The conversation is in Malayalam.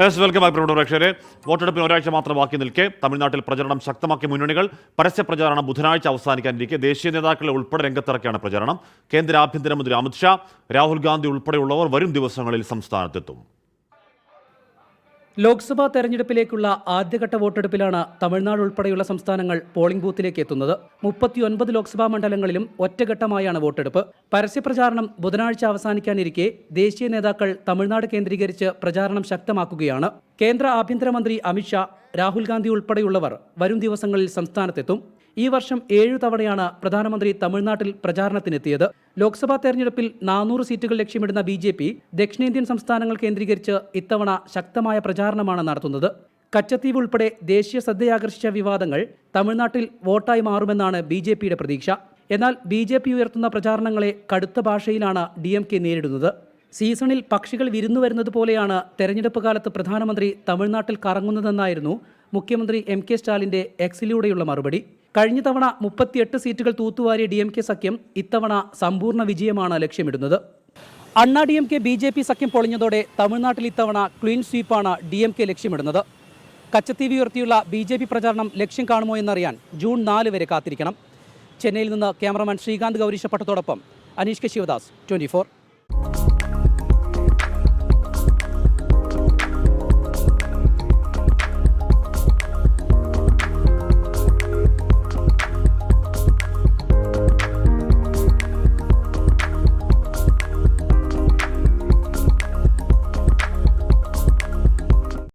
യെസ് വെൽക്കം ബാക്ക് പ്രിയപ്പെട്ട പ്രേക്ഷകരെ. വോട്ടെടുപ്പിന് ഒരാഴ്ച മാത്രം ബാക്കി നിൽക്കെ. തമിഴ്നാട്ടിൽ പ്രചരണം ശക്തമാക്കിയ മുന്നണികൾ പരസ്യ പ്രചാരണം ബുധനാഴ്ച അവസാനിക്കാനിരിക്കെ. ദേശീയ നേതാക്കളെ ഉൾപ്പെടെ രംഗത്തിറക്കിയാണ് പ്രചരണം. കേന്ദ്ര ആഭ്യന്തരമന്ത്രി അമിത്ഷാ രാഹുൽ ഗാന്ധി ഉൾപ്പെടെയുള്ളവർ വരും ദിവസങ്ങളിൽ സംസ്ഥാനത്തെത്തും. ലോക്സഭാ തെരഞ്ഞെടുപ്പിലേക്കുള്ള ആദ്യഘട്ട വോട്ടെടുപ്പിലാണ് തമിഴ്നാട് ഉൾപ്പെടെയുള്ള സംസ്ഥാനങ്ങൾ പോളിംഗ് ബൂത്തിലേക്ക് എത്തുന്നത്. മുപ്പത്തിയൊൻപത് ലോക്സഭാ മണ്ഡലങ്ങളിലും ഒറ്റഘട്ടമായാണ് വോട്ടെടുപ്പ്. പരസ്യപ്രചാരണം ബുധനാഴ്ച അവസാനിക്കാനിരിക്കെ ദേശീയ നേതാക്കൾ തമിഴ്നാട് കേന്ദ്രീകരിച്ച് പ്രചാരണം ശക്തമാക്കുകയാണ്. കേന്ദ്ര ആഭ്യന്തരമന്ത്രി അമിത്ഷാ രാഹുൽ ഗാന്ധി ഉൾപ്പെടെയുള്ളവർ വരും ദിവസങ്ങളിൽ സംസ്ഥാനത്തെത്തും. ഈ വർഷം ഏഴു തവണയാണ് പ്രധാനമന്ത്രി തമിഴ്നാട്ടിൽ പ്രചാരണത്തിനെത്തിയത്. ലോക്സഭാ തെരഞ്ഞെടുപ്പിൽ നാനൂറ് സീറ്റുകൾ ലക്ഷ്യമിടുന്ന ബി ജെ പി ദക്ഷിണേന്ത്യൻ സംസ്ഥാനങ്ങൾ കേന്ദ്രീകരിച്ച് ഇത്തവണ ശക്തമായ പ്രചാരണമാണ് നടത്തുന്നത്. കച്ചത്തീവ് ഉൾപ്പെടെ ദേശീയ ശ്രദ്ധയാകർഷിച്ച വിവാദങ്ങൾ തമിഴ്നാട്ടിൽ വോട്ടായി മാറുമെന്നാണ് ബി ജെ പിയുടെ പ്രതീക്ഷ. എന്നാൽ ബി ജെ പി ഉയർത്തുന്ന പ്രചാരണങ്ങളെ കടുത്ത ഭാഷയിലാണ് ഡി എം കെ നേരിടുന്നത്. സീസണിൽ പക്ഷികൾ വിരുന്നു വരുന്നത് പോലെയാണ് തെരഞ്ഞെടുപ്പ് കാലത്ത് പ്രധാനമന്ത്രി തമിഴ്നാട്ടിൽ കറങ്ങുന്നതെന്നായിരുന്നു മുഖ്യമന്ത്രി എം കെ സ്റ്റാലിന്റെ എക്സിലൂടെയുള്ള മറുപടി. കഴിഞ്ഞ തവണ മുപ്പത്തിയെട്ട് സീറ്റുകൾ തൂത്തുവാരിയ ഡി എം കെ സഖ്യം ഇത്തവണ സമ്പൂർണ വിജയമാണ് ലക്ഷ്യമിടുന്നത്. Anna D M K B J P സഖ്യം പൊളിഞ്ഞതോടെ തമിഴ്നാട്ടിൽ ഇത്തവണ ക്ലീൻ സ്വീപ്പാണ് ഡി എം കെ ലക്ഷ്യമിടുന്നത്. കച്ചത്തീവി ഉയർത്തിയുള്ള ബി ജെ പി പ്രചാരണം ലക്ഷ്യം കാണുമോ എന്നറിയാൻ ജൂൺ നാല് വരെ കാത്തിരിക്കണം. ചെന്നൈയിൽ നിന്ന് ക്യാമറമാൻ ശ്രീകാന്ത് ഗൗരീശപ്പട്ടത്തോടൊപ്പം അനീഷ് കെ ശിവദാസ് ട്വന്റി